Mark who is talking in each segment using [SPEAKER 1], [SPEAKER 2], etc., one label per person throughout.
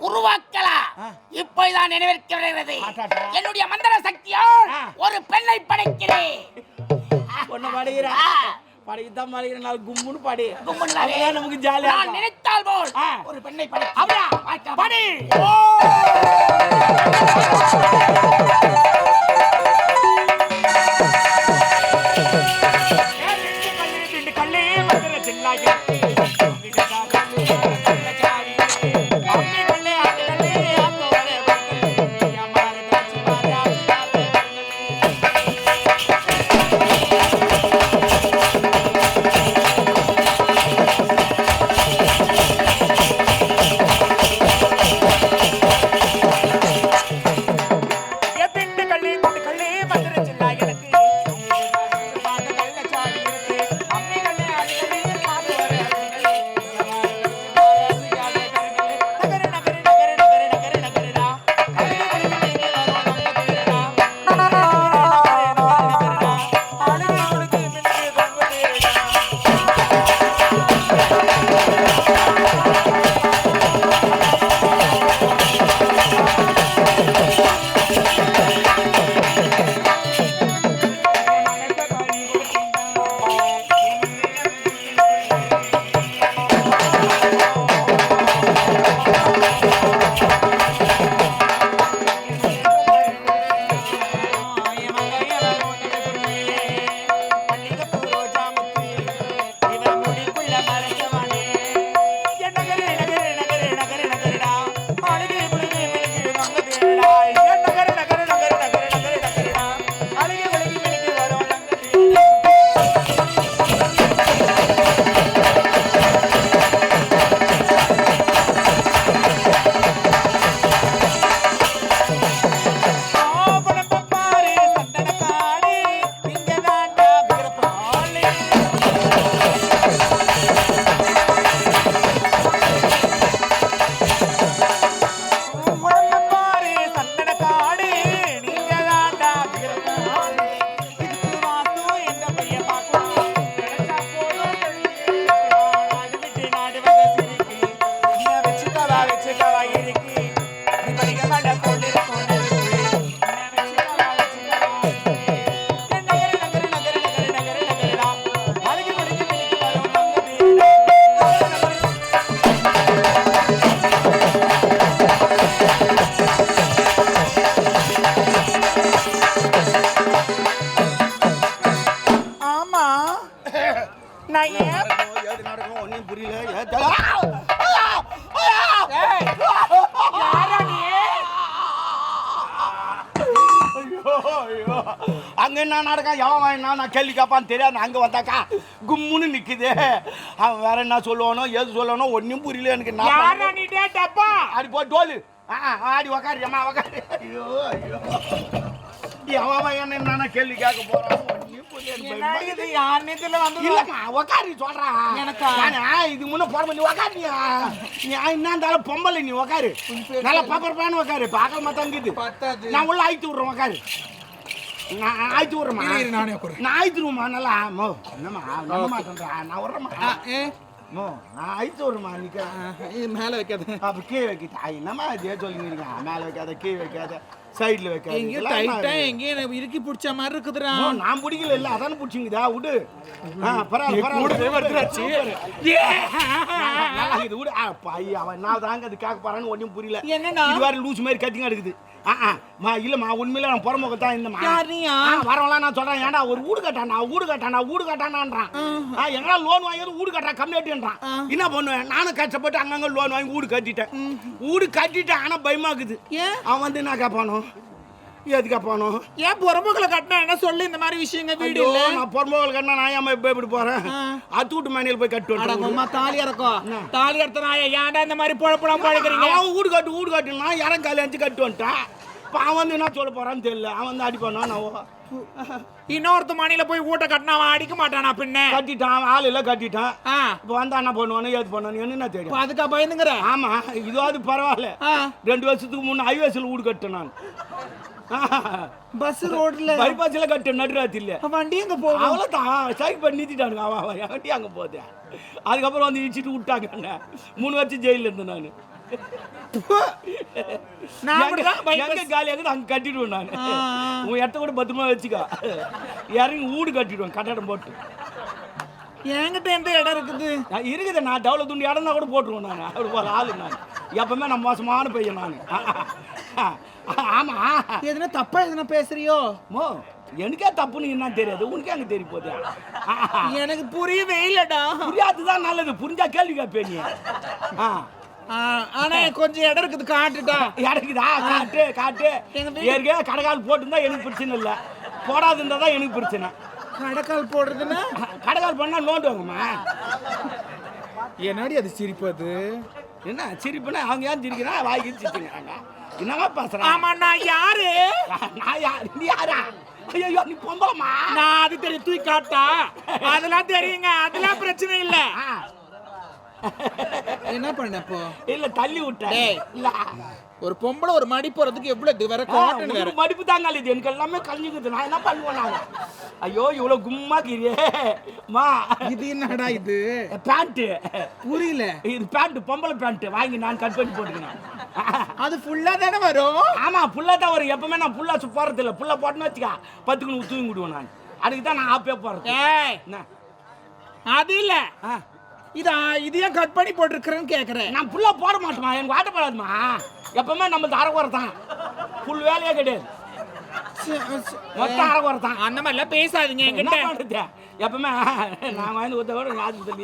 [SPEAKER 1] உருவாக்கலா? இப்போதான் நினைவிருக்கிறது என்னுடைய மந்திர சக்தியால் ஒரு பெண்ணை படைக்கிறேன்.
[SPEAKER 2] ஒன்னு படுகிற
[SPEAKER 1] ஆ.
[SPEAKER 2] படைக்குதான் படுகிற நான் கும்முன்னு படி. அப்பதான் நமக்கு ஜாலியா
[SPEAKER 1] நான். நினைத்தால் போல். ஒரு பெண்ணை படை.
[SPEAKER 2] அப்படியா?
[SPEAKER 1] படி
[SPEAKER 3] அங்க என்ன நடக்கும் எவன் வாங்கினா நான் கேள்வி கேட்பான்னு தெரியாது. அங்க வந்தாக்கா கும்முன்னு நிக்குது. அவன் வேற என்ன சொல்லுவானோ எது சொல்லுவானோ ஒன்றும் புரியல எனக்கு. நான்
[SPEAKER 2] டப்பா?
[SPEAKER 3] ஆடி போ டோலு. ஆடி உக்காரு அம்மா உக்காரு. ஐயோ ஐயோ. எவன் என்ன கேள்வி கேட்க போறான்? ஒன்றும் புரியல எனக்கு
[SPEAKER 2] என்ன
[SPEAKER 3] பயமா
[SPEAKER 2] இது? யார் நேத்துல வந்து
[SPEAKER 3] இல்லம்மா உக்காரி சொல்றான்
[SPEAKER 2] எனக்கா?
[SPEAKER 3] இது முன்ன போட நீ உக்காரியா? நீ என்ன இருந்தாலும் பொம்பளை நீ உக்காரு. நல்லா பாப்பர் பான்னு உக்காரு. பார்க்க
[SPEAKER 2] பத்தாது.
[SPEAKER 3] நான் உள்ள ஆயிட்டு விடுறேன் உக்காரு. நான் ஆயிட்டு விடுறேம்மா.
[SPEAKER 2] நானே.
[SPEAKER 3] நான் ஆயிட்டுருவோம்மா நல்லா. மோ என்னம்மா? நம்ப மாட்டேன்றா நான் விடுறேம்மா. மோ நான் ஆயிட்டு விடுறேம்மா நிக்கிறேன்
[SPEAKER 2] மேல வைக்காத.
[SPEAKER 3] அப்ப கீழே வைக்கிட்டா என்னம்மா இதே சொல்லிங்க மேலே வைக்காத கீழே வைக்காத. சைடுல இதெல்லாம் என்ன
[SPEAKER 2] டைட்டா
[SPEAKER 3] இது?
[SPEAKER 2] எங்கேயும் இறுக்கி பிடிச்ச மாதிரி இருக்குதுடா.
[SPEAKER 3] நான் பிடிக்கல இல்ல அதானே பிடிச்சிங்குதா விடு. பரவாயில்ல, இருக்குது, விடு. ஆ, பை, அவன் நான் தாங்க அது கேட்க போறான்னு ஒண்ணும் புரியல.
[SPEAKER 2] என்னண்ணா?
[SPEAKER 3] இது வேற லூஸ் மாதிரி கத்திங்க எடுக்குது மா இல்லம்மா உண்மையில நான் புறமுக தான்? ஆ, வரவெல்லாம் நான் சொல்றேன். ஏன்டா ஒரு வீடு கட்டானா வீடு கட்டானா வீடு கட்டானான்றான் ஆ எங்கடா லோன் வாங்கி வீடு கட்டா கம்மியாட்டின்றான் என்ன பண்ணுவேன்? நானும் கஷ்டப்பட்டு அங்கங்க லோன் வாங்கி வீடு கட்டிட்டேன். வீடு கட்டிட்டேன் ஆனா பயமாக்குது
[SPEAKER 2] ஏன்?
[SPEAKER 3] அவன் வந்து என்ன கேட்பானோ? எதுக்கா போகணும்
[SPEAKER 1] ஏன் புறம்போக்கில் கட்டினா என்ன சொல்லு? இந்த மாதிரி விஷயங்க வீடு
[SPEAKER 3] நான் பொறும்போல் கட்டினா நான் ஏன் இப்ப எப்படி போறேன்? அத்தூட்டு மேனியில் போய் கட்டு
[SPEAKER 1] உம்மா தாலி இறக்கும் தாலி இறத்த நான் ஏன்டா இந்த மாதிரி பொழப்பலாம் பழக்கிறீங்க
[SPEAKER 3] அவன் வீடு கட்டு வீடு கட்டுனா இடம் காலி அஞ்சு கட்டு வந்துட்டான் இப்போ அவன் வந்து என்ன சொல்ல போறான்னு தெரியல. அவன் வந்து அடிப்பானா நான்
[SPEAKER 1] இன்னொருத்த மணியில போய் வீட்டை கட்டினா அவன் அடிக்க மாட்டானா பின்ன?
[SPEAKER 3] கட்டிட்டான் ஆள் எல்லாம் கட்டிட்டான். இப்போ வந்தா என்ன பண்ணுவானு ஏது பண்ணுவானு என்ன தெரியும்
[SPEAKER 1] அதுக்கா பயந்துங்கிற?
[SPEAKER 3] ஆமா இதுவாது பரவாயில்ல. ரெண்டு வருஷத்துக்கு முன்ன ஹைவேஸில் வீடு கட்டேன் நான்.
[SPEAKER 1] பஸ் ரோட்ல
[SPEAKER 3] பைபாஸில் கட்டேன் நடுராத்திரில
[SPEAKER 1] வண்டி எங்க போகும்
[SPEAKER 3] அவ்வளோதான் சைக் பண்ணி நிறுத்திட்டானுங்க அவன் அவன் வண்டி அங்கே போகுது. அதுக்கப்புறம் வந்து இடிச்சிட்டு விட்டாங்க. என்ன மூணு வருஷம் ஜெயிலில் இருந்தேன் நான். கட்டிடுவேன் நான். உன் இடத்த கூட பத்திரமா வச்சுக்கோ. இறங்கி வீடு கட்டிடுவேன் கட்டடம் போட்டு.
[SPEAKER 1] என்கிட்ட எந்த இடம் இருக்குது?
[SPEAKER 3] நான் இருக்குது நான் டவுல துண்டு இடம்னா கூட போட்டுருவேன் நான். அப்படி ஆளு நான். எப்பவுமே நான் மோசமான பையன் நான். ஆமா.
[SPEAKER 1] எதுனா தப்பா எதுனா பேசுறியோ?
[SPEAKER 3] மோ எனக்கே தப்புன்னு என்ன தெரியாது. உனக்கே அங்கே தெரிய போகுது
[SPEAKER 1] எனக்கு புரியவே இல்லடா.
[SPEAKER 3] புரியாதுதான் நல்லது. புரிஞ்சா கேள்வி கேட்பேன்
[SPEAKER 1] ஆனா கொஞ்சம் இடம் இருக்குது காட்டுடா.
[SPEAKER 3] இறக்குதா காட்டு காட்டு.
[SPEAKER 1] வீடு-
[SPEAKER 3] ஏற்கனவே கடைக்கால் போட்டிருந்தா எனக்கு பிரச்சனை இல்லை. போடாது இருந்தா தான் எனக்கு பிரச்சனை.
[SPEAKER 1] கடைக்கால் போடுறதுன்னா?
[SPEAKER 3] கடைக்கால் பண்ணா நோண்டுவாங்கம்மா.
[SPEAKER 1] என்னடி அது சிரிப்பது
[SPEAKER 3] என்ன சிரிப்புனா அவங்க ஏன் சிரிக்கிறா? வாய்க்கு சிரிச்சுங்கிறாங்க என்னங்க பேசுறான்
[SPEAKER 1] ஆமா நான் யாரு?
[SPEAKER 3] நான் யார்? நீ யாரா? ஐயோ நீ பொம்பளமா
[SPEAKER 1] நான் அது தெரியும் தூக்கி காட்டா? அதெல்லாம் தெரியுங்க. அதெல்லாம் பிரச்சனை இல்ல. என்ன பண்ண இப்போ?
[SPEAKER 3] இல்ல தள்ளி விட்டேன். இல்ல.
[SPEAKER 1] ஒரு பொம்பளை ஒரு மடி போறதுக்கு எவ்வளவு வேற காட்டன் வேற.
[SPEAKER 3] மடிப்பு தாங்க இது. எனக்கு எல்லாமே கலைஞ்சுக்குது. நான் என்ன பண்ணுவேன் நான்? ஐயோ இவ்வளவு கும்மா கிரியே மா.
[SPEAKER 1] இது என்னடா இது?
[SPEAKER 3] பேண்ட்
[SPEAKER 1] புரியல.
[SPEAKER 3] இது பேண்ட் பொம்பளை பேண்ட் வாங்கி நான் கட் பண்ணி போட்டுக்கிறேன்.
[SPEAKER 1] அது ஃபுல்லா தானே வரும்?
[SPEAKER 3] ஆமா புல்லா தான் வரும். எப்பவுமே நான் புல்லா போறது இல்ல. புல்லா போட்டேன்னு வச்சுக்கா பத்துக்கு தூங்கி விடுவேன் நான். அதுக்கு தான் நான் ஆப்பே என்ன?
[SPEAKER 1] அது இல்ல. இதா இதையும் கட் பண்ணி போட்டிருக்கிறேன்னு கேட்குறேன்
[SPEAKER 3] நான் ஃபுல்லாக போட மாட்டேமா எனக்கு வாட்டப்படாதுமா எப்பவுமே நம்ம அரைக்குறை தான். ஃபுல் வேலையே கிடையாது. மொத்தம் அரைக்குறை தான்.
[SPEAKER 1] அந்த மாதிரிலாம் பேசாதீங்க என்கிட்ட.
[SPEAKER 3] எப்பவுமே நான் வாங்கி கொடுத்த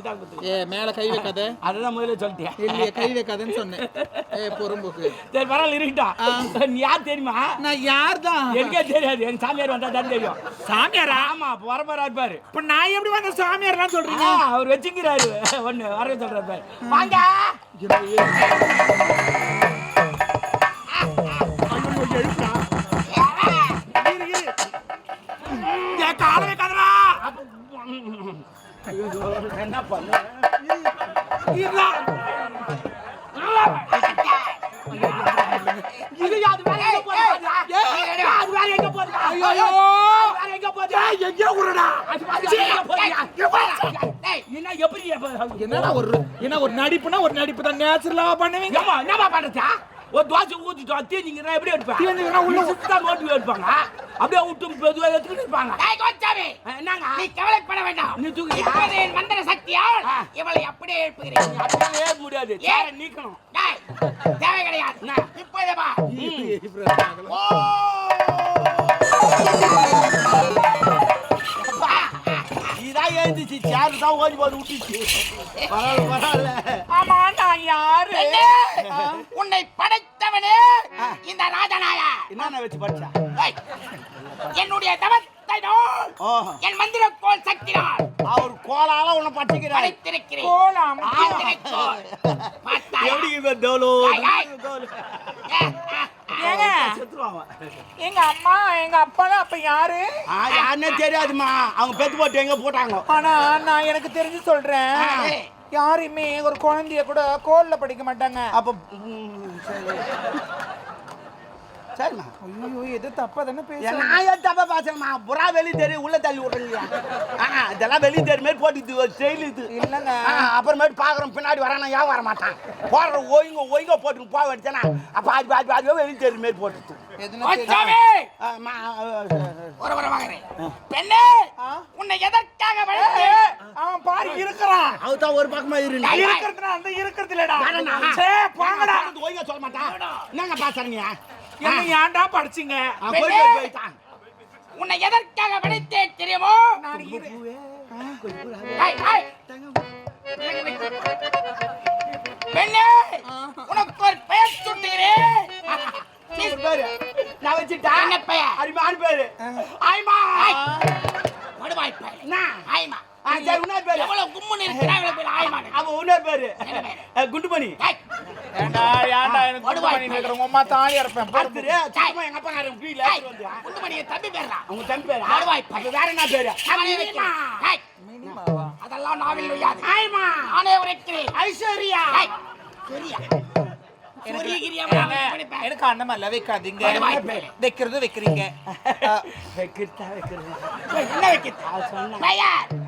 [SPEAKER 3] தான்
[SPEAKER 1] ஏ மேல கை வைக்காத.
[SPEAKER 3] அதுதான் முதல்ல சொல்லிட்டேன்.
[SPEAKER 1] இல்லையே கை வைக்காதன்னு சொன்னேன். ஏ பொறும்போக்கு.
[SPEAKER 3] சரி பரவாயில்ல இருக்கட்டும் நீ யார் தெரியுமா?
[SPEAKER 1] நான் யார் தான்
[SPEAKER 3] எனக்கே தெரியாது. எங்க சாமியார் வந்தா தான் தெரியும்.
[SPEAKER 1] சாமியாரா?
[SPEAKER 3] ஆமா அப்ப வரப்பாரு இருப்பாரு.
[SPEAKER 1] இப்ப நான் எப்படி வந்த சாமியார்லாம் சொல்றீங்க?
[SPEAKER 3] அவர் வச்சுக்கிறாரு ஒண்ணு வர சொல்றாரு. வாங்க.
[SPEAKER 1] காலை வைக்காதடா
[SPEAKER 3] என்ன பண்ண. இது அது வேற எங்க? ஏய், அது வேற எங்க?
[SPEAKER 1] ஐயோ.
[SPEAKER 3] அது வேற எங்க. அது வேற போகுது? என்ன எப்படி எப்ப-
[SPEAKER 1] என்னடா ஒரு என்ன ஒரு நடிப்புனா ஒரு நடிப்பு தான் நேச்சுரலா பண்ணுவீங்க
[SPEAKER 3] ஏம்மா, என்னம்மா பண்றது? ஒரு தோசை ஊத்திட்டோம் தீஞ்சிங்கன்னா எப்படி எடுப்பேன்
[SPEAKER 1] உள்ள
[SPEAKER 3] சுத்தா நோட்டு எடுப்பாங்க அப்படியே விட்டு மெதுவா எடுத்துக்கிட்டு இருப்பாங்க
[SPEAKER 2] டேய் கோச்சாமி
[SPEAKER 3] என்னங்க
[SPEAKER 2] நீ கவலைப்பட வேண்டாம்
[SPEAKER 3] நீ தூக்கு.
[SPEAKER 2] இப்போது என் மந்திர சக்தியால். இவளை அப்படியே எழுப்புகிறேன்
[SPEAKER 3] அப்படியே ஏற முடியாது சேரை நீக்கணும்
[SPEAKER 2] டேய், தேவை கிடையாது
[SPEAKER 3] என்ன?
[SPEAKER 2] இப்போதே வா ஓ
[SPEAKER 3] இதான் எழுந்துச்சு சேரு தான் ஓடி போது விட்டுச்சு பரவாயில்ல பரவாயில்ல
[SPEAKER 1] ஆமா நான் யாரு
[SPEAKER 2] உன்னை படைத்தவனே இந்த ராஜநாயா.
[SPEAKER 3] என்னென்ன வச்சு படிச்சா?
[SPEAKER 2] ஏய், என்னுடைய தவத்தை என் மந்திர கோல் சக்தினால்.
[SPEAKER 3] அவர் கோலால உன்னை பட்டிக்கிறாரு
[SPEAKER 2] படைத்திருக்கிறேன்.
[SPEAKER 1] கோலாம்?
[SPEAKER 3] எப்படி தோலோ
[SPEAKER 1] எங்க அம்மா எங்க அப்பாலாம் அப்ப யாரு?
[SPEAKER 3] யாருன்னே தெரியாதுமா அவங்க பெத்து போட்டு எங்க போட்டாங்க.
[SPEAKER 1] ஆனா நான் எனக்கு தெரிஞ்சு சொல்றேன். யாருமே ஒரு குழந்தைய கூட கோல்ல படிக்க மாட்டாங்க.
[SPEAKER 3] அப்ப சரிம்மா.
[SPEAKER 1] ஐயோ எது தப்பா தானே பேச
[SPEAKER 3] நான் ஏன் தப்பா பேசுறேம்மா புறா வெளி தெரியும் உள்ள தள்ளி விடுறீங்க ஆ இதெல்லாம் வெளி தெரியும் மாதிரி போட்டு ஒரு செயல் இது.
[SPEAKER 1] இல்லங்க.
[SPEAKER 3] அப்புறமேட்டு பார்க்குறோம் பின்னாடி வரானா ஏன் வர மாட்டான் போடுற ஓய்ங்க ஓய்ங்க போட்டு போக வச்சேனா அப்போ அது பாதி பாதி வெளி தெரியும் மாதிரி
[SPEAKER 2] ஒரு வர வாங்குறேன். பெண்ணே!
[SPEAKER 1] ஆ?
[SPEAKER 2] உன்னை எதற்காக
[SPEAKER 1] அவன் பாரு இருக்கிறான்.
[SPEAKER 3] அவர் தான் ஒரு பக்கமா இருந்து
[SPEAKER 1] இருக்கிறதுனா அந்த இருக்கிறது இல்லடா? சே போங்கடா
[SPEAKER 3] ஓய்ங்க சொல்ல மாட்டான். என்னங்க பேசுறீங்க?
[SPEAKER 1] என்ன ஏன்டா படிச்சீங்க?
[SPEAKER 2] உன்னை எதற்காக விடைத்தேன் தெரியுமோ. பெண்ணே உனக்கு ஒரு பெயர் சுட்டுகிறேன்
[SPEAKER 3] பேரு. நான் வச்சுட்டா?
[SPEAKER 2] என்ன பெயர்?
[SPEAKER 3] ஆய்மா
[SPEAKER 2] மடுவாய்.
[SPEAKER 3] என்ன?
[SPEAKER 2] ஆயமா
[SPEAKER 3] சரி, இன்னொரு பேரு.
[SPEAKER 2] எவ்வளவு கும்முன்னு இருக்கிறா இவ்வளவு பேர்? ஆயமானு
[SPEAKER 3] அவ இன்னொரு பேரு.
[SPEAKER 2] பேரு?
[SPEAKER 3] குண்டுமணி.
[SPEAKER 1] ஏண்டா ஏண்டா எனக்கு குண்டு பண்ணிட்டு இருக்கிற உங்க அம்மா தாலி இறப்பேன் பாரு.
[SPEAKER 3] அடுத்தது சுத்தமா எங்க அப்பா நான் வீட்டுல
[SPEAKER 2] ஏய்,
[SPEAKER 3] எடுத்துட்டு வந்து
[SPEAKER 2] குண்டுமணி என் தம்பி பேர்டா
[SPEAKER 3] அவங்க தம்பி பேரு?
[SPEAKER 2] மடுவாய் பை.
[SPEAKER 3] அப்ப வேற என்ன பேரு?
[SPEAKER 2] நானே வைக்கிறேன். ஏய், அதெல்லாம் நாவில் நொய்யாது. நானே உரைக்கிறேன்.
[SPEAKER 3] ஐஸ்வர்யா.
[SPEAKER 2] ஏய், சரியா? சூரிய கிரியாவை நான்
[SPEAKER 1] ஏங்க,
[SPEAKER 2] படிப்பேன்.
[SPEAKER 1] எனக்கு அந்த மாதிரிலாம் வைக்காதீங்க. வைக்கிறது வைக்கிறீங்க.
[SPEAKER 3] வைக்கிறதா
[SPEAKER 2] என்ன.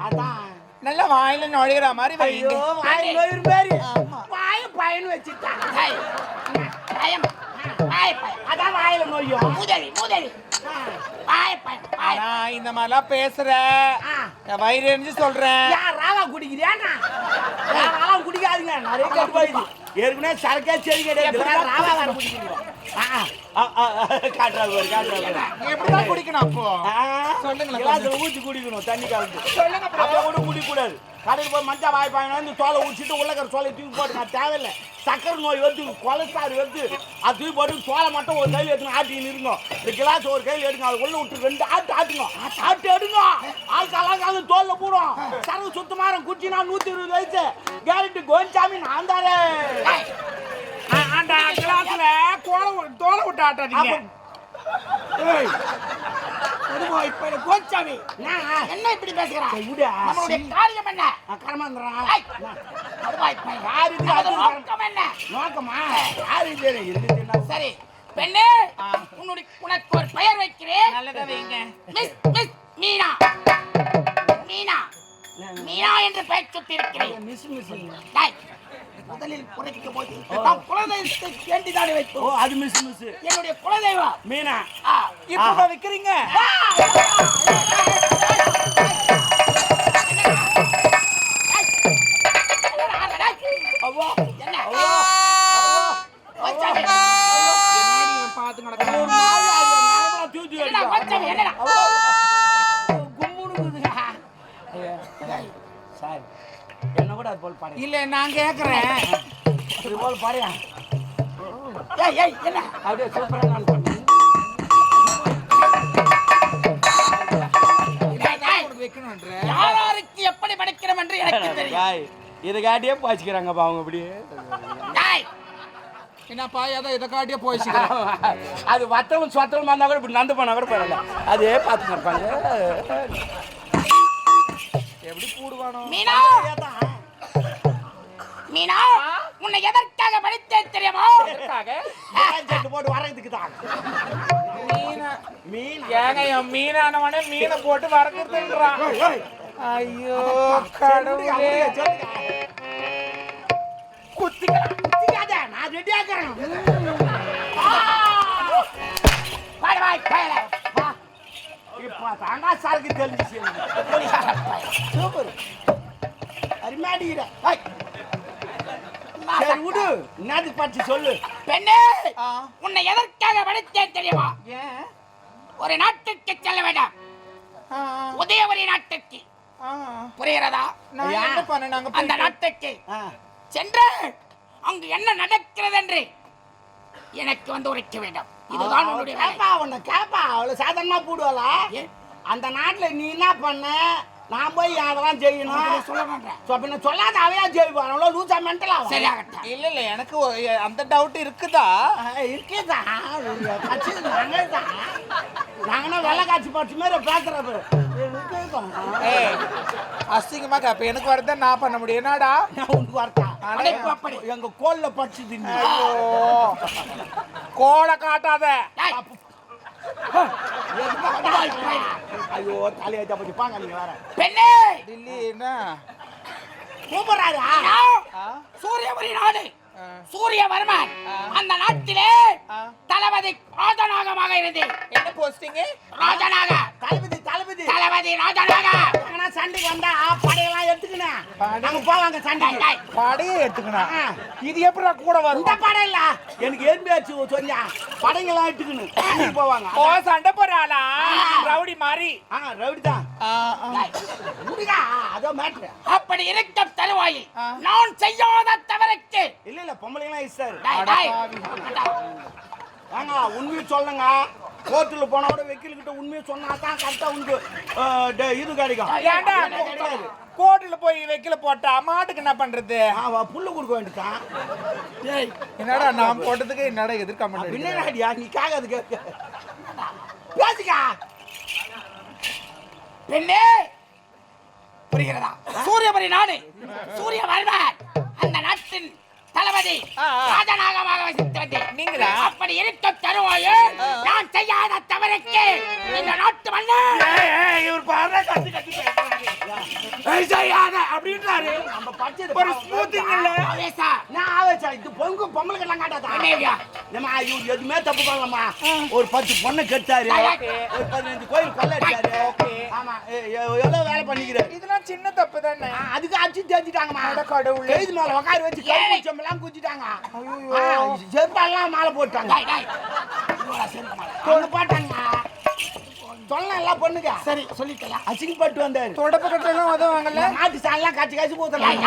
[SPEAKER 3] அதான்.
[SPEAKER 1] நல்லா வாயில நுழையிற மாதிரி வைங்க
[SPEAKER 3] வாய் நோயிரு பேரு
[SPEAKER 1] ஆமா.
[SPEAKER 3] வாய பயன் வச்சுட்டான்
[SPEAKER 2] பயம்.
[SPEAKER 3] அதான் வாயில நோயும்
[SPEAKER 2] வாய்
[SPEAKER 1] ஆனா இந்த மாதிரிலாம் பேசுற வயிறு எரிஞ்சு சொல்றேன்
[SPEAKER 3] ராவா குடிக்கிறியாண்ணா யார் ராவா குடிக்காதீங்க நிறைய ஏற்கனவே சரக்கே செடி கிடையாது ராவா வேற குடிக்கிறீங்க காட்டுறாங்க ஒரு காட்டுறாங்க
[SPEAKER 1] நீ எப்படிதான் குடிக்கணும் அப்போ?
[SPEAKER 3] ஊத்தி குடிக்கணும் தண்ணி கலந்து.
[SPEAKER 1] சொல்லுங்க
[SPEAKER 3] அப்போ கூட குடிக்கக்கூடாது கடையில் போய் மஞ்சள் வாய் இந்த தோலை ஊற்றிட்டு உள்ளக்கிற சோலை தூக்கி போட்டு நான் தேவையில்லை. சக்கரை நோய் வந்து கொலஸ்ட்ரால் வந்து அது தூக்கி போட்டு சோலை மட்டும் ஒரு கையில் எடுத்துங்க ஆட்டின்னு இருங்க இந்த கிளாஸ் ஒரு கையில் எடுங்க அது உள்ள விட்டு ரெண்டு ஆட்டு ஆட்டுங்க. ஆட்டு எடுங்க. ஆள் காலம் தோல்ல போடும். சரவு சுத்தமாரம் குச்சினா நூற்றி இருபது வயசு. கேரண்டி கோவிந்தாமி நான் தாரே
[SPEAKER 1] கிளாஸ்ல கோல தோலை விட்டு ஆட்டாதீங்க.
[SPEAKER 2] கோச்சாமி. என்ன? இப்படி பேசுகிறா?
[SPEAKER 3] விடா.
[SPEAKER 2] நம்மளுடைய காரியம் என்ன?
[SPEAKER 3] கரமாந்திரம்
[SPEAKER 2] ஏய், மடுவாய் பயம்.
[SPEAKER 3] யார் இது?
[SPEAKER 2] நமது
[SPEAKER 3] அது
[SPEAKER 2] நோக்கம் என்ன?
[SPEAKER 3] நோக்கமா? யாரு
[SPEAKER 2] சரி பெண்ணே உன்னுடைய உனக்கு ஒரு பெயர் வைக்கிறேன்.
[SPEAKER 1] நல்லதா வைங்க.
[SPEAKER 2] Miss miss Meena. Meena. Meena என்று பெயர் சுட்டி இருக்கிறேன்
[SPEAKER 3] மிஸ் மிஸ்.
[SPEAKER 2] முதலில் குறைக்கும் போது நாம் குலதெய்வத்தை வேண்டிதானே
[SPEAKER 3] ஓ
[SPEAKER 2] வைத்தோம்
[SPEAKER 3] அது மிஸ் மிஸ்.
[SPEAKER 2] என்னுடைய குலதெய்வம்.
[SPEAKER 3] மீனா.
[SPEAKER 1] இப்ப வைக்கிறீங்க?
[SPEAKER 3] போல் பாடு
[SPEAKER 1] இல்ல நான் கேக்குறேன்.
[SPEAKER 3] இது போல் பாடுயா
[SPEAKER 2] ஏய் ஏய் என்ன?
[SPEAKER 3] அப்படியே நான் பண்ணேன்
[SPEAKER 2] யாராருக்கு எப்படி படைக்கிறோம் என்று எனக்கு தெரியும்.
[SPEAKER 3] இதை காட்டியே பாய்ச்சிக்கிறாங்கப்பா அவங்க அப்படியே
[SPEAKER 1] என்னப்பா ஏதோ இதை காட்டியே போயிச்சுக்கிறேன்.
[SPEAKER 3] அது வத்தவன் சொத்தவன் வந்தா கூட இப்படி நந்து போனா கூட பரவாயில்ல. அதே பார்த்து இருப்பாங்க.
[SPEAKER 1] எப்படி கூடுவானோ?
[SPEAKER 2] மீனா உன்னை எதற்காக படித்தேன் தெரியுமா?
[SPEAKER 1] எதுக்காக?
[SPEAKER 3] செட்டு போட்டு வரதுக்கு தான்?
[SPEAKER 1] மீனை.
[SPEAKER 3] மீன்.
[SPEAKER 1] ஏங்க என் மீனானவனே மீனை போட்டு வறக்கிறதுன்றான் ஐயோ கடவுளே.
[SPEAKER 3] குத்திக்காத நான் இப்போ தாண்டா சாருக்கு தெரிஞ்சிச்சு சூப்பர் அருமையாடிக்கிற சரி விடு என்னது பற்றி சொல்லு.
[SPEAKER 2] பெண்ணே. உன்னை எதற்காக படித்தேன் தெரியுமா? ஒரு நாட்டுக்கு செல்ல வேண்டாம். உதயவரி நாட்டுக்கு. புரிகிறதா? அந்த நாட்டுக்கு. சென்று அங்கு என்ன நடக்கிறது என்று எனக்கு வந்து உரைக்க வேண்டும். இதுதான் உன்னுடைய.
[SPEAKER 3] கேப்பா உன்னை கேப்பா. அவ்வளவு சாதாரணமா போடுவாளா? அந்த நாட்டுல நீ என்ன பண்ண? நான் போய் அதெல்லாம் செய்யணும்.
[SPEAKER 2] உன்னை சொல்லணுன்றேன்.
[SPEAKER 3] சொ- பின்ன சொல்லாத அவையா செய்வான் அவ்வளோ லூசா மென்டலா
[SPEAKER 2] சரியாகட்டும்
[SPEAKER 1] இல்ல இல்ல எனக்கு அந்த டவுட் இருக்குதா?
[SPEAKER 3] இருக்கேதா? கட்சி நாங்கள் தான் நாங்கன்னா வெள்ளை காட்சி பட்சி மாதிரி பேசுறது.
[SPEAKER 1] ஏய் அசிங்கமா கேப்ப. எனக்கு வரத நான் பண்ண முடியும்? என்னடா?
[SPEAKER 3] உனக்கு
[SPEAKER 2] அப்படி.
[SPEAKER 3] எங்க கோல்ல படிச்சு தின்னு.
[SPEAKER 1] ஐயோ. கோலை காட்டாத.
[SPEAKER 3] ஐயோ தலையாச்சா பத்தி பாங்க நீங்க வேற
[SPEAKER 2] பெண்ணே
[SPEAKER 1] டில்லி என்ன
[SPEAKER 3] கூப்பிடுறாரு?
[SPEAKER 2] சூரியவரி நாடு. சூரியவர்மன் அந்த நாட்டிலே. தளபதி ராஜநாகமாக இருந்து.
[SPEAKER 1] என்ன போஸ்டிங்
[SPEAKER 2] ராஜநாக.
[SPEAKER 3] தளபதி தளபதி.
[SPEAKER 2] தளபதி ராஜநாக.
[SPEAKER 3] எங்கன்னா சண்டைக்கு வந்தா படையெல்லாம் எடுத்துக்கினேன்
[SPEAKER 1] படை?
[SPEAKER 3] நாங்க போவாங்க
[SPEAKER 2] டேய்,
[SPEAKER 1] படையே எடுத்துக்கணும். இது எப்படா கூட வரும்?
[SPEAKER 3] இந்த படம் இல்ல. எனக்கு எதிர்பார்த்து சொன்னா படைங்கெல்லாம் எடுத்துக்கணும் போவாங்க.
[SPEAKER 1] ஓ சண்டை போறாளா ரவுடி மாதிரி.
[SPEAKER 3] ஆ ரவுடி தான். அதோ மேட்ரு.
[SPEAKER 2] அப்படி இருக்கும் தருவாயில். நான் செய்யாத தவறுக்கு
[SPEAKER 3] இல்ல இல்ல
[SPEAKER 2] டேய்.
[SPEAKER 1] பாவி.
[SPEAKER 3] ஏங்க உண்மையை சொல்லுங்க. கோர்ட்டில் போனா கூட வக்கீல்கிட்ட உண்மையை சொன்னா தான் கரெக்டாக உனக்கு இது கிடைக்கும்.
[SPEAKER 1] ஏன்டா? கோர்ட்டுல போய் வைக்கல போட்டா மாட்டுக்கு என்ன பண்றது?
[SPEAKER 3] அவ புல்லு கொடுக்க வேண்டியதான்
[SPEAKER 2] டேய்
[SPEAKER 1] என்னடா நான் போட்டதுக்கு என்னடா எதிர்க்க
[SPEAKER 3] பின்னாடியா நீ காக்காது கேட்க பேசுக்கா.
[SPEAKER 2] பெண்ணே புரிகிறதா? சூரியபுரி நாடு சூரிய வர்மன் அந்த நாட்டின் தளபதி. ராஜநாகமாக வசித்து வந்தேன்
[SPEAKER 1] நீங்களா?
[SPEAKER 2] அப்படி இருக்க தருவாயில் நான் செய்யாத தவறுக்கு. இந்த நாட்டு மன்னர்.
[SPEAKER 1] இவர் பாரு கத்தி கத்தி
[SPEAKER 2] "ஏய், செய்யாத அப்படின்றாரு.
[SPEAKER 3] நம்ம பச்சை
[SPEAKER 1] ஒரு ஸ்மூத்திங் இல்ல.
[SPEAKER 2] ஆவேசா,
[SPEAKER 3] நான் ஆவேச்சா இது பொங்கு பொம்பளைக்கெல்லாம் காட்டாதா?
[SPEAKER 2] என்னய்யா?
[SPEAKER 3] ஏம்மா இவர் எதுவுமே தப்பு பண்ணலாமா ஒரு பத்து பொண்ணை கெட்டாரு ஒரு பதினஞ்சு கோயில் கொள்ளை அடிச்சாரு ஆமா எவ்வளவு வேலை பண்ணிக்கிறாரு
[SPEAKER 1] இதெல்லாம் சின்ன தப்பு தானே.
[SPEAKER 3] அதுக்கு அடிச்சு தேய்ச்சிட்டாங்கம்மா.
[SPEAKER 1] அட கடவுளே.
[SPEAKER 3] கைது மேல உட்கார வச்சு குத்திட்டாங்க. செருப்பாலாம் மாலை போட்டாங்க. போட்டாங்க சொல்லலாம் எல்லாம் பொண்ணுங்க.
[SPEAKER 2] சரி சொல்லிட்டல
[SPEAKER 3] அசிங்கப்பட்டு வந்தாரு.
[SPEAKER 1] தொடப்பு கட்டெல்லாம் உதவாங்கல்ல
[SPEAKER 3] மாட்டு சாலாம் காய்ச்சி காய்ச்சி ஊத்தலாம்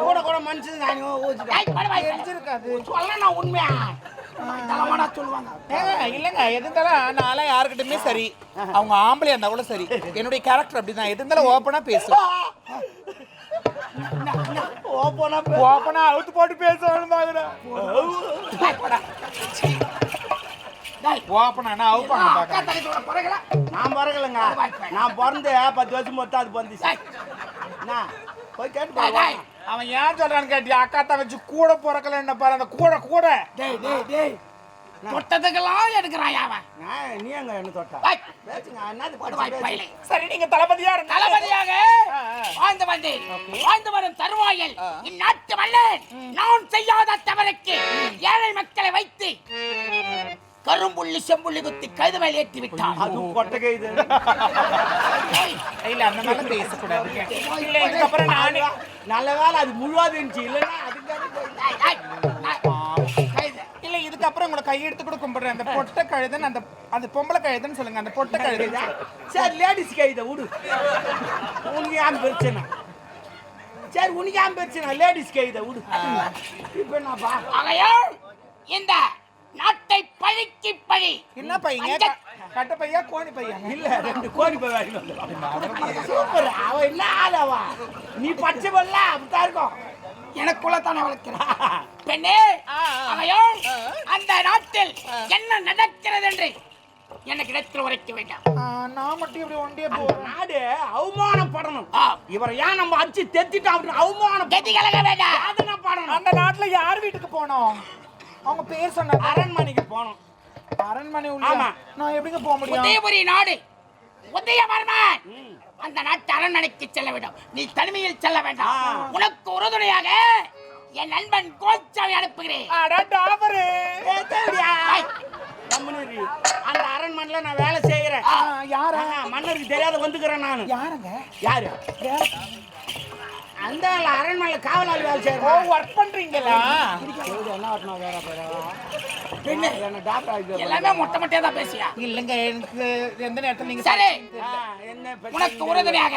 [SPEAKER 3] கூட கூட மனுஷன் நானே ஊத்திட்டேன்
[SPEAKER 1] தெரிஞ்சிருக்காது
[SPEAKER 2] சொல்ல நான் உண்மையா? தலமாடா சொல்லுவாங்க.
[SPEAKER 1] இல்லைங்க. எது இருந்தாலும் நான்லாம் யாருக்கிட்டுமே சரி. அவங்க ஆம்பளையா இருந்தா கூட சரி. என்னுடைய கேரக்டர் அப்படிதான். எது இருந்தாலும் ஓப்பனா பேசும்
[SPEAKER 3] ஓப்பனா
[SPEAKER 1] ஓப்பனா அவுத்து போட்டு பேசணும் ஓப்பனா நான்
[SPEAKER 2] அக்கா
[SPEAKER 1] பாக்குறேன்
[SPEAKER 3] நான் பிறகுலங்க நான் பிறந்து பத்து வருஷம் மொத்தம் அது பிறந்துச்சு. என்ன? போய் கேட்டு
[SPEAKER 1] அவன் ஏன் சொல்றான்னு கேட்டியா? அக்கா தங்கச்சி கூட பிறக்கல என்ன பாரு அந்த கூட கூட.
[SPEAKER 2] டேய், டேய், டேய். தொட்டதுக்கெல்லாம் எடுக்கிறான் அவன்.
[SPEAKER 3] நான் நீ எங்க என்ன தொட்டா? பேசுங்க என்னது.
[SPEAKER 1] சரி நீங்க தளபதியா
[SPEAKER 2] தளபதியாக. வாழ்ந்து வந்தேன். வாழ்ந்து வரும் தருவாயில் இந்நாட்டு நான் செய்யாத தவறுக்கு ஏழை மக்களை வைத்து கரும்புள்ளி செம்புள்ளி குத்தி கழுது மேல் ஏற்றி விட்டான்
[SPEAKER 3] அதுவும் கொட்டகை இது.
[SPEAKER 1] இல்ல அந்த மாதிரி பேசக்கூடாது. இல்ல இதுக்கப்புறம் நானே
[SPEAKER 3] நல்ல வேலை அது முழுவாது இருந்துச்சு. இல்லைன்னா அதுக்காக
[SPEAKER 2] நான் கழுதை.
[SPEAKER 1] இல்ல இதுக்கப்புறம் உங்களை கையெடுத்து கூட கும்பிடுறேன். அந்த பொட்டை கழுதன் அந்த அந்த பொம்பளை கழுதன்னு சொல்லுங்க அந்த பொட்டை கழுதன்
[SPEAKER 3] சரி லேடிஸ் கைதை விடு உனக்கு ஏன் பிரச்சனை? சரி உனக்கு ஏன் பிரச்சனை? லேடிஸ் கைதை விடு இப்போ என்னப்பா
[SPEAKER 2] ஆகையால் இந்த நாட்டை பழிக்கு பழி.
[SPEAKER 1] என்ன பையங்க கட்ட பையா கோணி பையங்க
[SPEAKER 3] இல்ல ரெண்டு கோழி போய் சூப்பர். அவ என்ன ஆள் அவ நீ பச்சை வெள்ள அப்படித்தான் இருக்கும்.
[SPEAKER 2] எனக்குள்ள தானே வளர்க்கிறான். பெண்ணே ஆகையால் அந்த நாட்டில் என்ன நடக்கிறது என்று எனக்கு இடத்தில் உரைக்க வேண்டாம்.
[SPEAKER 1] ஆ, நான் மட்டும் இப்படி ஒண்டியே போறேன்
[SPEAKER 3] நாடு அவமானப்படணும். இவரை ஏன் நம்ம அடிச்சு தெத்திட்டோம் அப்படின்னு அவமானம்
[SPEAKER 2] கதி கலக வேண்டாம்.
[SPEAKER 3] சாதனை படணும்
[SPEAKER 1] அந்த நாட்டுல யார் வீட்டுக்கு போனோம்? அவங்க பேர் சொன்னாங்க.
[SPEAKER 3] அரண்மனைக்கு போனோம்.
[SPEAKER 1] அரண்மனை உள்ள.
[SPEAKER 3] ஆமா.
[SPEAKER 1] நான் எப்படிங்க போக முடியும்?
[SPEAKER 2] உதயபுரி நாடு. உதயவர்மன். அந்த நாட்டு அரண்மனைக்கு செல்ல வேண்டும். நீ தனிமையில் செல்ல வேண்டாம். உனக்கு உறுதுணையாக என் நண்பன் கோச்சாவை அனுப்புகிறேன்.
[SPEAKER 3] அந்த அரண்மனையில நான் வேலை செய்யறேன்
[SPEAKER 1] ஆ, யாரா?
[SPEAKER 3] மன்னருக்கு தெரியாத வந்துக்கிறேன் நான்.
[SPEAKER 1] யாருங்க?
[SPEAKER 3] யாரு? அந்த அரண்மனையில காவலாளி வேலை
[SPEAKER 1] ஓ
[SPEAKER 3] செய்யறேன்
[SPEAKER 1] ஒர்க் பண்றீங்களா
[SPEAKER 3] என்ன வரணும் வேற பெண்ணு என்ன? டாக்டர் ஆகி
[SPEAKER 2] எல்லாமே மொட்டை மொட்டையா தான் பேசியா
[SPEAKER 1] இல்லங்க எனக்கு எந்த நேரத்துல நீங்க
[SPEAKER 2] சரி.
[SPEAKER 3] ஆ, என்ன?
[SPEAKER 2] உனக்கு உறுதுணையாக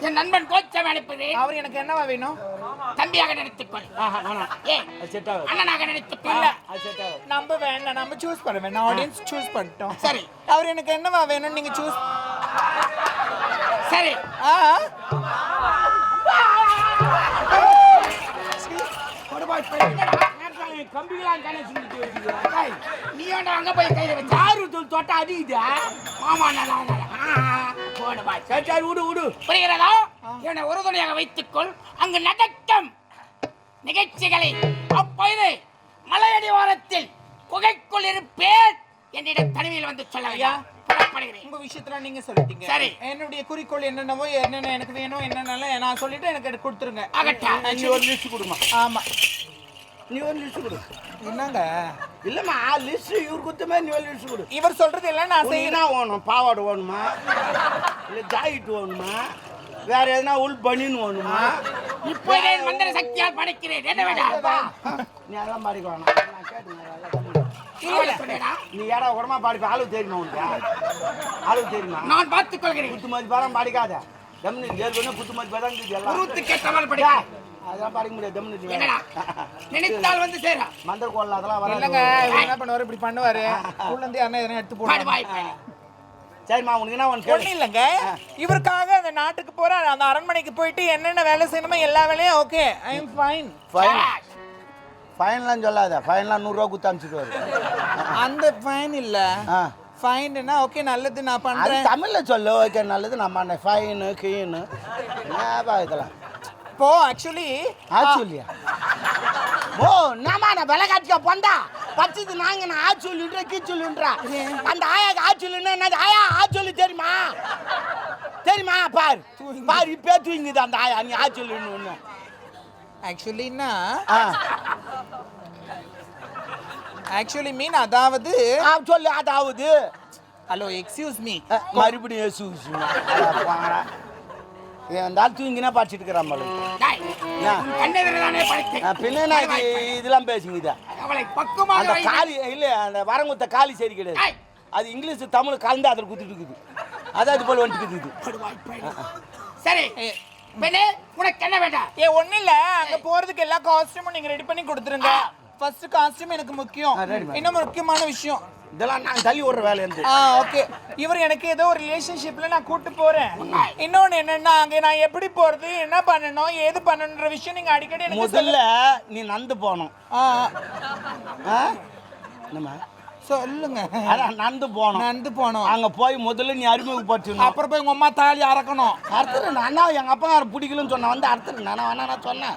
[SPEAKER 2] என் நண்பன் கோச்சாவை அனுப்புகிறேன்.
[SPEAKER 1] அவர் எனக்கு என்னவா வேணும்?
[SPEAKER 2] தம்பியாக நினைத்துக்கொள். அண்ணனாக நினைத்துக்கொள்.
[SPEAKER 1] நம்ம வேண்டாம் நம்ம சூஸ் பண்ண வேண்டாம் ஆடியன்ஸ் சூஸ் பண்ணிட்டோம்.
[SPEAKER 2] சரி.
[SPEAKER 1] அவர் எனக்கு என்னவா வேணும் நீங்க சூஸ்
[SPEAKER 2] சரி.
[SPEAKER 1] ஆ?
[SPEAKER 3] கம்பிகளாம்.
[SPEAKER 2] ஏய், நீ அங்க போய் கையில வச்சா?
[SPEAKER 3] ஆர்வத்தில் தொட்டா அடிக்குதா
[SPEAKER 2] மாமா பாய்
[SPEAKER 3] சரி சரி விடு விடு.
[SPEAKER 2] புரிகிறதா? என்னை உறுதுணையாக வைத்துக்கொள். அங்கு நடக்கும் நிகழ்ச்சிகளை அப்பொழுது மலையடிவாரத்தில் குகைக்குள் இருப்பேன் என்னிடம் தனிமையில் வந்து சொல்ல ஐயா
[SPEAKER 1] உங்க விஷயத்துல நீங்க சொல்லிட்டீங்க.
[SPEAKER 2] சரி.
[SPEAKER 1] என்னுடைய குறிக்கோள் என்னென்னவோ என்னென்ன எனக்கு வேணும் என்னென்னலாம் நான் சொல்லிட்டு எனக்கு கொடுத்துருங்க.
[SPEAKER 2] ஆகட்டா
[SPEAKER 3] நீ ஒரு கொடுமா.
[SPEAKER 1] ஆமா.
[SPEAKER 3] நீ ஒரு லிஸ்ட் கொடு.
[SPEAKER 1] என்னங்க?
[SPEAKER 3] இல்லம்மா லிஸ்ட் இவர் குத்தமே நீ ஒரு லிஸ்ட் கொடு.
[SPEAKER 1] இவர் சொல்றது எல்லாம் நான் செய்யணும்
[SPEAKER 3] வேணும் பாவாடை வேணுமா? இல்லை ஜாக்கெட் வேணுமா? வேற எதுனா உள் பனின்னு வேணுமா?
[SPEAKER 2] இப்போதே என் மந்திர சக்தியால் படைக்கிறேன். என்ன வேண்டாம்
[SPEAKER 3] நீ அதெல்லாம் பாடிக்க வேணாம். நான் கேட்டுங்க? நீ ஏடா உடமா பாடிப்ப? அளவு தெரியுமா உனக்கு? அளவு தெரியுமா
[SPEAKER 2] நான் பார்த்துக் கொள்கிறேன்
[SPEAKER 3] குத்து மதிப்பாரம் பாடிக்காத. கம்னு ஏற்கனவே குத்து மதிப்பா தான் இருக்குது எல்லாம்.
[SPEAKER 2] குருத்துக்கு
[SPEAKER 3] டேய்,
[SPEAKER 2] படிக்கிறேன்
[SPEAKER 3] அதெல்லாம் படிக்க முடியாது தம்னு
[SPEAKER 2] என்னடா? நினைத்தால் வந்து சேரா?
[SPEAKER 3] மந்தர் கோல் அதெல்லாம்
[SPEAKER 1] இல்லைங்க
[SPEAKER 3] வராது
[SPEAKER 1] இவர் என்ன பண்ணுவாரு? இப்படி பண்ணுவாரு? உள்ள இருந்து யாருன்னா எதனா எடுத்து
[SPEAKER 2] பாடு
[SPEAKER 1] போடுவாங்க.
[SPEAKER 3] சரிம்மா உனக்கு என்ன ஒன்று
[SPEAKER 1] இல்லைங்க. இவருக்காக அந்த நாட்டுக்கு போற அந்த அரண்மனைக்கு போயிட்டு என்னென்ன வேலை செய்யணுமோ எல்லா வேலையும் okay. I am fine
[SPEAKER 3] fine ஃபைன்லாம் சொல்லாத. ஃபைன்லாம் நூறுரூவா குத்து அனுப்பிச்சிடுவாரு
[SPEAKER 1] அந்த ஃபைன் இல்ல.
[SPEAKER 3] ஆ.
[SPEAKER 1] ஃபைன்னா ஓகே நல்லது நான்
[SPEAKER 3] அது
[SPEAKER 1] பண்றேன்.
[SPEAKER 3] தமிழில் சொல்லு. ஓகே நல்லது நம்ம ஃபைனு கீனு ஞாபகம் இதெல்லாம்
[SPEAKER 1] இப்போ ஆக்சுவலி
[SPEAKER 3] ஆச்சொல்லியா ஓ நாமா நான் விலை காட்சிக்க பொண்டா பச்சது நாங்க நான் ஆச்சொல்லின்ற கீச்சொல்லின்றா அந்த ஆயாக்கு ஆச்சொல்லின்னா என்னது? ஆயா ஆச்சொல்லி தெரியுமா? தெரியுமா? பார். பார் இப்பே தூங்குது அந்த ஆயா. நீ ஆச்சொல்லின்னு ஒன்று
[SPEAKER 1] ஆக்சுவலின்னா ஆக்சுவலி மீன் அதாவது
[SPEAKER 3] ஆ, சொல்லு அதாவது.
[SPEAKER 1] ஹலோ எக்ஸ்கியூஸ் மீ
[SPEAKER 3] மறுபடியும் இந்த ஆள் தூங்கினா படிச்சுட்டு இருக்கிறான் பின்ன இதெல்லாம் பேசுங்க அந்த. காலி இல்ல அந்த வரங்குத்த காலி சரி கிடையாது. அது இங்கிலீஷ் தமிழ் கலந்து அதில் குத்திட்டு இருக்குது அதான் இது போல வந்துட்டு.
[SPEAKER 2] சரி பெண்ணே உனக்கு என்ன வேண்டாம்?
[SPEAKER 1] ஏ ஒண்ணும் இல்ல. அங்க போறதுக்கு எல்லா காஸ்டியூமும் நீங்க ரெடி பண்ணி கொடுத்துருங்க. ஃபர்ஸ்ட் காஸ்டியூம் எனக்கு முக்கியம். இன்னும் முக்கியமான விஷயம்.
[SPEAKER 3] இதெல்லாம் நான் தள்ளி விடுற வேலை இருந்து.
[SPEAKER 1] ஆ ஓகே இவர் எனக்கு ஏதோ ஒரு ரிலேஷன்ஷிப்ல நான் கூட்டு போறேன். இன்னொன்னு என்னன்னா அங்க நான் எப்படி போறது என்ன பண்ணணும் ஏது பண்ணணும்ன்ற விஷயம் நீங்க அடிக்கடி எனக்கு
[SPEAKER 3] முதல்ல நீ நந்து போகணும்.
[SPEAKER 1] ஆ,
[SPEAKER 3] ஆ? என்னம்மா?
[SPEAKER 1] சொல்லுங்க.
[SPEAKER 3] அதான் நந்து போகணும்
[SPEAKER 1] நடந்து போனோம்.
[SPEAKER 3] அங்க போய் முதல்ல நீ அறிமுகப்படுத்தணும்
[SPEAKER 1] அப்புறம் போய் உங்க அம்மா தாலி அறக்கணும்.
[SPEAKER 3] அர்த்தம் நானா எங்க அப்பா பிடிக்கலன்னு சொன்னேன் வந்து அர்த்தம் நானா வேணா நான் சொன்னேன்?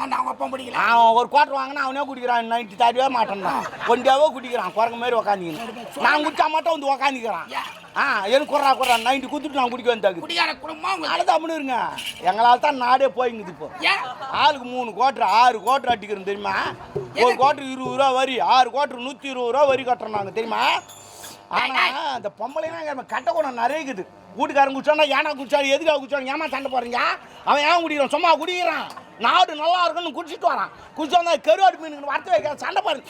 [SPEAKER 2] ஏன்டா அவங்க அப்பா முடியல
[SPEAKER 3] அவன் ஒரு குவார்டர் வாங்கினா அவனே குடிக்கிறான். நைட்டு தரவே மாட்டேன் ஒண்டியாவோ குடிக்கிறான். குரங்கு மாதிரி உக்காந்துக்கணும் நான் குடிச்சா மட்டும் வந்து உக்காந்துக்கிறான். ஆ எனக்கு குறா குறா நைன்டி கொடுத்துட்டு நான் குடிக்க வந்தாங்க
[SPEAKER 2] குடியார குடும்பம்
[SPEAKER 3] அழுதாமனு இருங்க எங்களால் தான் நாடே போயிங்குது இப்போ. ஆளுக்கு மூணு கோட்டர் ஆறு கோட்டர் அடிக்கிறோம் தெரியுமா? ஒரு கோட்டர் இருபது ரூபா வரி ஆறு கோட்டர் நூற்றி இருபது ரூபா வரி கட்டுறோம் நாங்கள் தெரியுமா? ஆனால் அந்த பொம்பளைனா கட்டக்கூடம் குணம் நிறையக்குது வீட்டுக்காரன் குடிச்சோன்னா ஏனா குடிச்சாரு எதுக்காக குடிச்சாரு ஏமா சண்டை போகிறீங்க அவன் ஏன் குடிக்கிறான்? சும்மா குடிக்கிறான். நாடு நல்லா இருக்குன்னு குடிச்சிட்டு வரான். குடிச்சு வந்தா கருவாடு மீன் வரத்து வைக்கிற சண்டை பாருங்க